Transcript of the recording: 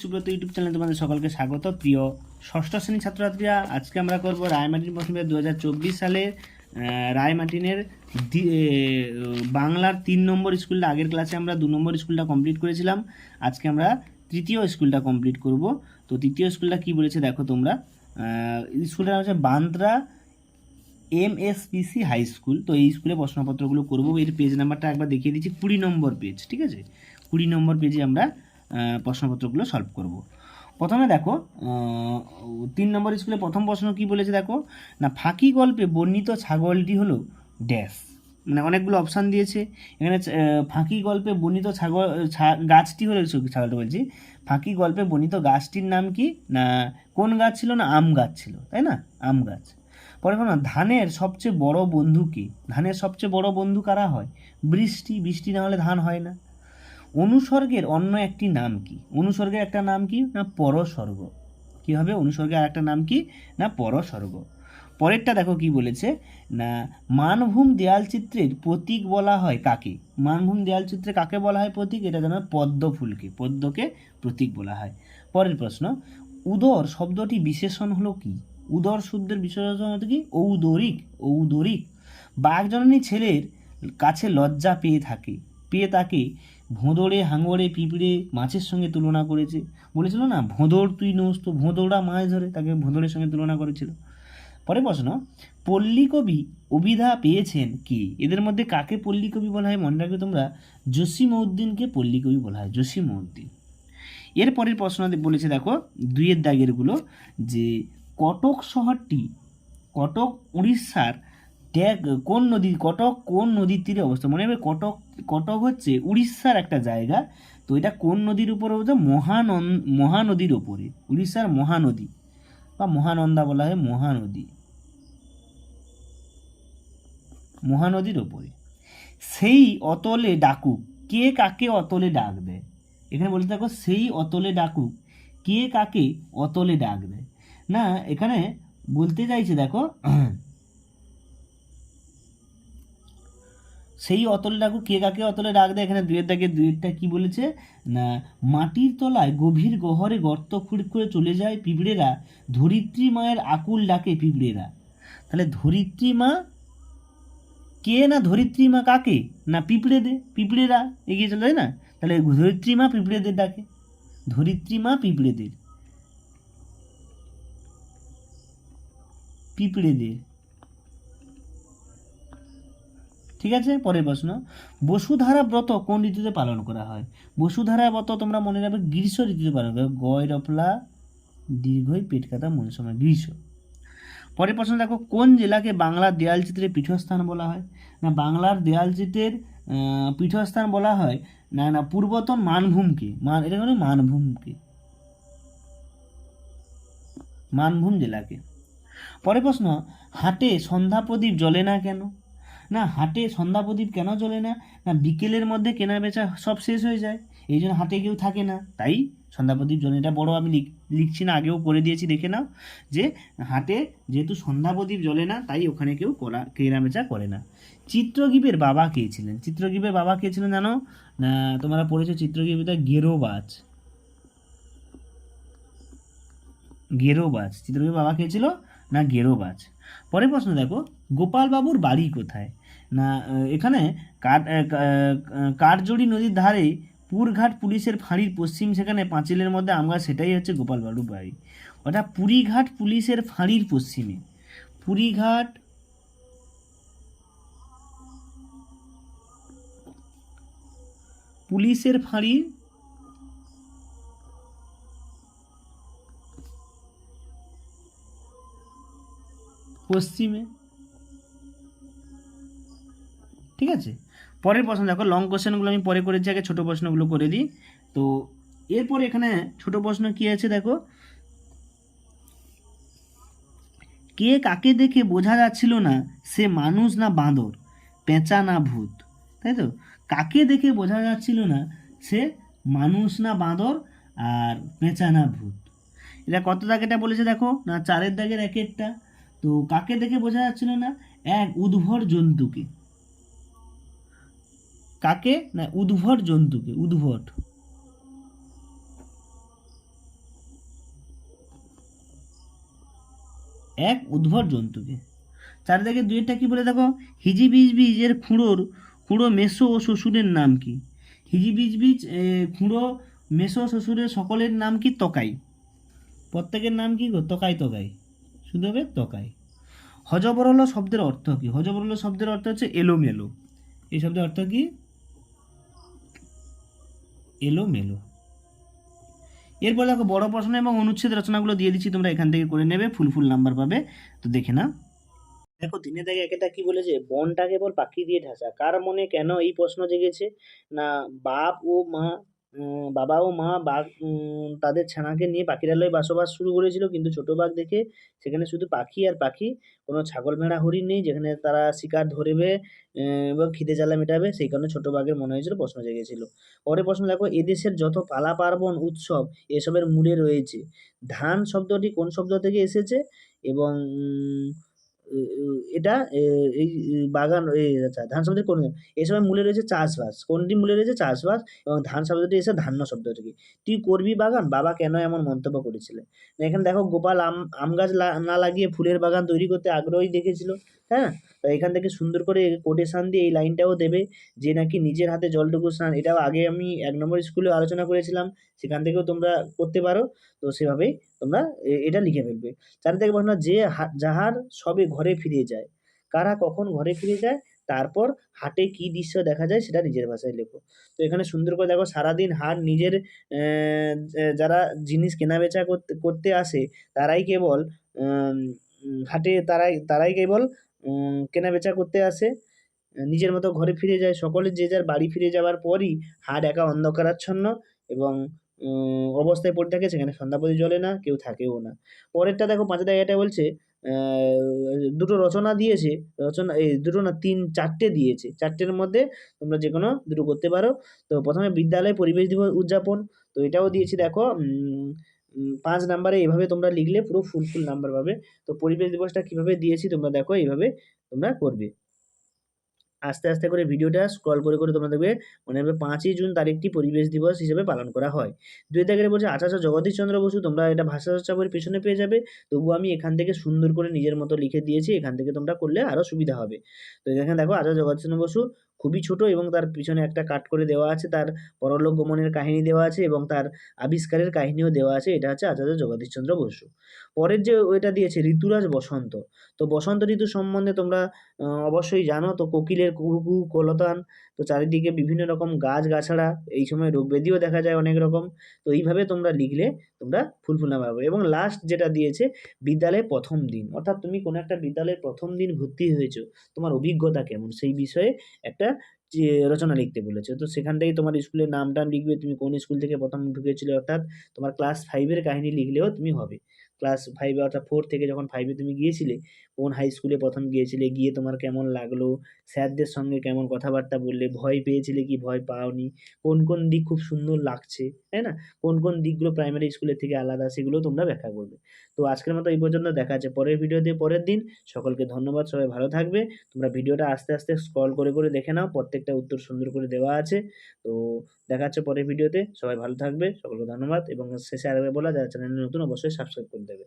Subrata YouTube চ্যানেলে তোমাদের সকলকে স্বাগত। প্রিয় ষষ্ঠ শ্রেণির ছাত্রছাত্রীরা আজকে আমরা করব রায়মার্টিন প্রথমে দু হাজার চব্বিশ সালে আহ, রায়মার্টিনের বাংলার তিন নম্বর স্কুলটা আগের ক্লাসে আমরা দু নম্বর স্কুলটা কমপ্লিট করেছিলাম। আজকে আমরা তৃতীয় স্কুলটা কমপ্লিট করব। তো তৃতীয় স্কুলটা কি বলেছে দেখো তোমরা। নাম হচ্ছে Bandra M S PC high school. তো এই স্কুলে প্রশ্নপত্রগুলো করব। এর পেজ নাম্বারটা একবার দেখিয়ে দিচ্ছি। কুড়ি নম্বর পেজ ঠিক আছে? কুড়ি নম্বর পেজে আমরা প্রশ্নপত্রগুলো সলভ করব। প্রথমে দেখো তিন নম্বর স্কুলে প্রথম প্রশ্ন কি বলেছে দেখো? না, ফাঁকি গল্পে বর্ণিত ছাগলটি হলো ড্যাশ। মানে অনেকগুলো অপশান দিয়েছে। এখানে ফাঁকি গল্পে বর্ণিত ছাগল গাছটি হলো ছাগলটা বলছি। ফাঁকি গল্পে বর্ণিত গাছটির নাম কি? না, কোন গাছ ছিল? না, আম গাছ ছিল, তাই না? আম গাছ। পরে কোনো ধানের সবচেয়ে বড় বন্ধু কি? ধানের সবচেয়ে বড় বন্ধু কারা হয়? বৃষ্টি। বৃষ্টি না হলে ধান হয় না। অনুসর্গের অন্য একটি নাম কি? অনুসর্গের একটা নাম কি? না, পরস্বর্গ। কি হবে? অনুসর্গের আরেকটা নাম কি? না, পরস্বর্গ। পরেরটা দেখো কি বলেছে? না, মানভূম দেয়াল চিত্রের প্রতীক বলা হয় কাকে? মানভূম দেয়াল চিত্রে কাকে বলা হয় প্রতীক? এটা জানো পদ্ম ফুলকে পদ্মকে প্রতীক বলা হয়। পরের প্রশ্ন, উদর শব্দটি বিশেষণ হলো কি? উদর শব্দের বিশেষণ হলো কি? ঔদরিক ঔদরিক। বাঘজননী ছেলের কাছে লজ্জা পেয়ে থাকে। পেয়ে তাকে ভোঁদড়ে, হাঙড়ে, পিঁপড়ে মাছের সঙ্গে তুলনা করেছে। বলেছিল না, ভোঁদড় তুই নোস তো, ভোঁদড়া মাছ ধরে। তাকে ভোঁদড়ের সঙ্গে তুলনা করেছিল। পরে প্রশ্ন, পল্লী কবি অভিধা পেয়েছেন কি? এদের মধ্যে কাকে পল্লী কবি বলা হয় মনে রাখবে তোমরা? জসিমউদ্দিনকে পল্লী কবি বলা হয়, জসিমউদ্দিন। এর পরের প্রশ্ন বলেছে, দেখো, দুইয়ের দাগেরগুলো, যে কটক শহরটি, কটক, উড়িষ্যার ট্যাগ কোন নদী কটক, কোন নদীর তীরে অবস্থিত? মনে হবে কটক কটক হচ্ছে উড়িষ্যার একটা জায়গা। তো এটা কোন নদীর উপরে অবস্থিত? মহানন, মহানদীর ওপরে উড়িষ্যার মহানদী। বা মহানন্দা বলা হয় মহানদী। মহানদীর ওপরে সেই অতলে ডাকুক। কে কাকে অতলে ডাক দেয়? এখানে বলতে থাকো, সেই অতলে ডাকুক। কে কাকে অতলে ডাক দেয়? না, এখানে বলতে চাইছে, দেখো সেই অতলে ডাকুক কে কাকে অতলে ডাক দেয়, এখানে দুয়ের দাগে দুয়েরটা কি বলেছে? না, মাটির তলায় গভীর গহরে গর্ত খুঁড়ে করে চলে যায় পিঁপড়েরা, ধরিত্রী মায়ের আকুল ডাকে পিঁপড়েরা। তাহলে ধরিত্রী মা কে না ধরিত্রী মা কাকে? না পিঁপড়ে দে পিঁপড়েরা এগিয়ে চলে না? তাহলে ধরিত্রী মা পিঁপড়েদের ডাকে, ধরিত্রী মা পিঁপড়েদের। পিঁপড়েদের। ঠিক আছে? পরের প্রশ্ন। বসুধারা ব্রত কোন ঋতুতে পালন করা হয়? বসুধারা ব্রত তোমরা মনে রাখবে গ্রীষ্ম ঋতুতে পালন করা গয় রপলা দীর্ঘই পেট কাটা মনে সময় গ্রীষ্ম। পরের প্রশ্ন দেখো, কোন জেলাকে বাংলার দেয়াল চিত্রের পীঠস্থান বলা হয়? না, বাংলার দেয়াল চিত্রের পীঠস্থান বলা হয়, না না, পূর্বতন মানভূমকে। মান এটা হলো মানভূমকে। মানভূম জেলাকে। পরের প্রশ্ন, হাটে সন্ধ্যা প্রদীপ জ্বলে না কেন? না, হাটে সন্ধ্যা প্রদীপ কেন জ্বলে না? না, বিকেলের মধ্যে কেনা বেচা সব শেষ হয়ে যায়। এই জন্য হাটে কেউ থাকে না। তাই সন্ধ্যা প্রদীপ জ্বলে এটা বড় আমি লিখ- লিখছি না, আগেও করে দিয়েছি, দেখে নাও। যে হাটে যেহেতু সন্ধ্যা প্রদীপ জ্বলে না, তাই ওখানে কেউ করা কেনা বেচা করে না। চিত্রগীবের বাবা কে ছিলেন? চিত্রগীবের বাবা কে ছিলেন জানো? তোমরা পড়েছো চিত্রগীবিতা গেরোবাজ। গেরোবাজ। চিত্রগীবের বাবা কে ছিল? না, গেরোবাজ। পরের প্রশ্ন দেখো গোপাল বাবুর বাড়ি কোথায়? এখানে কাঠ আহ, কা- আহ, কাঠজড়ি নদীর ধারে পুরঘাট পুলিশের ফাঁড়ির পশ্চিম সেখানে পাঁচিলের মধ্যে আমরা সেটাই হচ্ছে গোপাল বাবুর বাড়ি। অর্থাৎ পুরীঘাট পুলিশের ফাঁড়ির পশ্চিমে। পুরীঘাট পুলিশের ফাঁড়ির পশ্চিমে। ঠিক আছে? পরের প্রশ্ন দেখো লং কোশ্চেনগুলো আমি পরে করেছি, আগে ছোটো প্রশ্নগুলো করে দিই। তো এরপরে এখানে ছোট প্রশ্ন কি আছে দেখো? কে কাকে দেখে বোঝা যাচ্ছিল না সে মানুষ না বাঁদর, পেঁচা না ভূত? তাই তো? কাকে দেখে বোঝা যাচ্ছিল না সে মানুষ না বাঁদর আর পেঁচা না ভূত? এটা কত দাগেটা বলেছে দেখো? না, চারের দাগের এক একটা। তো কাকে দেখে বোঝা যাচ্ছিল না? এক উদ্ভর জন্তুকে। কাকে না উদ্ভট জন্তুকে, উদ্ভট? এক উদ্ভট জন্তুকে। চারিদিকে দুইটা কি বলে দেখো? হিজি বিজ বিজের খুঁড়োর, খুঁড়ো মেসো ও শ্বশুরের নাম কি? হিজি বিজ বিজ খুঁড়ো, মেসো, শ্বশুরের সকলের নাম কি? তকাই। প্রত্যেকের নাম কি গো? তকাই তকাই। শুধু হবে? তকাই। হজবরল শব্দের অর্থ কি? হজবরল শব্দের অর্থ হচ্ছে এলোমেলো। এই শব্দের অর্থ কি? এলোমেলো। এরপর দেখো বড় প্রশ্ন এবং অনুচ্ছেদ রচনাগুলো দিয়ে দিচ্ছি, তোমরা এখান থেকে করে নেবে, ফুল ফুল নাম্বার পাবে, তো দেখে না দেখো, দিনে দেখে একটা কি বলেছে? বনটা কেবল পাখি দিয়ে ঢাসা কার মনে কেন এই প্রশ্ন জেগেছে? না, বাপ ও মা বাবা ও মা বাঘ তাদের ছানাকে নিয়ে পাখিরালয়ে বসবাস শুরু করেছিল। কিন্তু ছোট বাঘ দেখে সেখানে শুধু পাখি আর পাখি, কোনো ছাগল ভেড়া হরিণ নেই, যেখানে তারা শিকার ধরবে এবং খিদে জ্বালা মেটাবে। সেই কারণে ছোট বাঘের মনে হয়েছিল প্রশ্ন জেগেছিল। পরে প্রশ্ন, দেখো, এদেশের যত পালা পার্বণ উৎসব, এসবের মূলে রয়েছে। ধান শব্দটি কোন শব্দ থেকে এসেছে? এবং এটা এই বাগান আচ্ছা ধান শব্দের কোন এই সময় মূলে রয়েছে চাষবাস। কোনটি মূলে রয়েছে চাষবাস? এবং ধান শব্দটি এসে ধান্য শব্দ থেকে তুই করবি বাগান? বাবা কেন এমন মন্তব্য করেছিলেন? এখানে দেখো, গোপাল আম আম গাছ না লাগিয়ে ফুলের বাগান তৈরি করতে আগ্রহী দেখেছিল হ্যাঁ? তো এখান থেকে সুন্দর করে কোটেশান দিয়ে এই লাইনটাও দেবে যে নাকি নিজের হাতে জলটুকু স্নান। এটাও আগে আমি এক নম্বর স্কুলে আলোচনা করেছিলাম, সেখান থেকেও তোমরা করতে পারো। তো সেভাবেই তোমরা এটা লিখে ফেলবে। চার থেকে প্রশ্ন যে যাহার সবে ঘরে ফিরে যায়, কারা কখন ঘরে ফিরে যায়, তারপর হাটে কি দৃশ্য দেখা যায়, সেটা নিজের ভাষায় লেখো। তো এখানে সুন্দর করে দেখো, সারাদিন হাট নিজের যারা জিনিস কেনাবেচা করতে করতে আসে, তারাই কেবল হাটে তারাই তারাই কেবল কেনাবেচা করতে আসে। নিজের মতো ঘরে ফিরে যায়। সকলে যে যার বাড়ি ফিরে যাওয়ার পরই হাট একা অন্ধকারাচ্ছন্ন এবং অবস্থায় পড়ে থাকে। সেখানে সন্ধ্যাপতি জ্বলে না, কেউ থাকেও না। পরেরটা দেখো, পাঁচের এটা বলছে দুটো রচনা দিয়েছে। রচনা, এই দুটো না, তিন, চারটে দিয়েছে। চারটের মধ্যে তোমরা যে কোনো দুটো করতে পারো। তো প্রথমে বিদ্যালয় পরিবেশ দিবস উদযাপন। তো এটাও দিয়েছি, দেখো পাঁচ নাম্বারে এভাবে তোমরা লিখলে পুরো ফুল ফুল নাম্বার পাবে। তো পরিবেশ দিবসটা কীভাবে দিয়েছি তোমরা দেখো, এইভাবে তোমরা করবে। আস্তে আস্তে করে ভিডিওটা স্ক্রল করে করে তোমরা দেখবে, মনে হবে পাঁচই জুন তারিখটি পরিবেশ দিবস হিসেবে পালন করা হয়। দুই দাগের বলছে আচার্য জগদীশ চন্দ্র বসু, তোমরা এটা ভাষা চর্চা বইয়ের পেছনে পেয়ে যাবে, তবুও আমি এখান থেকে সুন্দর করে নিজের মতো লিখে দিয়েছি, এখান থেকে তোমরা করলে আরও সুবিধা হবে। তো এখানে দেখো আচার্য জগদীশ চন্দ্র বসু খুবই ছোট এবং তার পিছনে একটা কাট করে দেওয়া আছে, তার পরলোক গমনের কাহিনী দেওয়া আছে এবং তার আবিষ্কারের কাহিনীও দেওয়া আছে, এটা হচ্ছে আচার্য জগদীশচন্দ্র বসু। পরের যে ওইটা দিয়েছে ঋতুরাজ বসন্ত। তো বসন্ত ঋতু সম্বন্ধে তোমরা অবশ্যই জানো তো কোকিলের কুহু কলতান, তো চারিদিকে বিভিন্ন রকম গাছ গাছড়া এই সময় রোগ ব্যাধিও দেখা যায় অনেক রকম, তো এইভাবে তোমরা লিখলে তোমরা ফুলফুল নাম পাবে। এবং লাস্ট যেটা দিয়েছে, বিদ্যালয়ে প্রথম দিন, অর্থাৎ তুমি কোনো একটা বিদ্যালয়ে প্রথম দিন ভর্তি হয়েছো, তোমার অভিজ্ঞতা কেমন? সেই বিষয়ে একটা যে রচনা লিখতে বলেছে, তো সেখান থেকেই তোমার স্কুলের নাম টাম লিখবে, তুমি কোন স্কুল থেকে প্রথম ঢুকেছিলে, অর্থাৎ তোমার ক্লাস ফাইভের কাহিনী লিখলেও তুমি হবে। ক্লাস ফাইভে অর্থাৎ ফোর থেকে যখন ফাইভে তুমি গিয়েছিলে কোন হাই স্কুলে প্রথম গিয়েছিলে? গিয়ে তোমার কেমন লাগল? স্যারদের সঙ্গে কেমন কথাবার্তা বললে? ভয় পেয়েছিলে কি? ভয় পাওনি? কোন কোন দিক খুব সুন্দর লাগছে? তাই না? কোন কোন দিকগুলো প্রাইমারি স্কুলের থেকে আলাদা সেগুলো তোমরা ব্যাখ্যা করবে। তো আজকের মতো এই পর্যন্ত দেখা যাচ্ছে পরের ভিডিওতে, পরের দিন। সকলকে ধন্যবাদ, সবাই ভালো থাকবে। তোমরা ভিডিওটা আস্তে আস্তে স্ক্রল করে করে দেখে নাও। প্রত্যেকটা উত্তর সুন্দর করে দেওয়া আছে। তো দেখা যাচ্ছে পরের ভিডিওতে। সবাই ভালো থাকবে। সকলকে ধন্যবাদ এবং শেষে আরেকবার বলা, যারা চ্যানেল নতুন, অবশ্যই সাবস্ক্রাইব করে দেবে।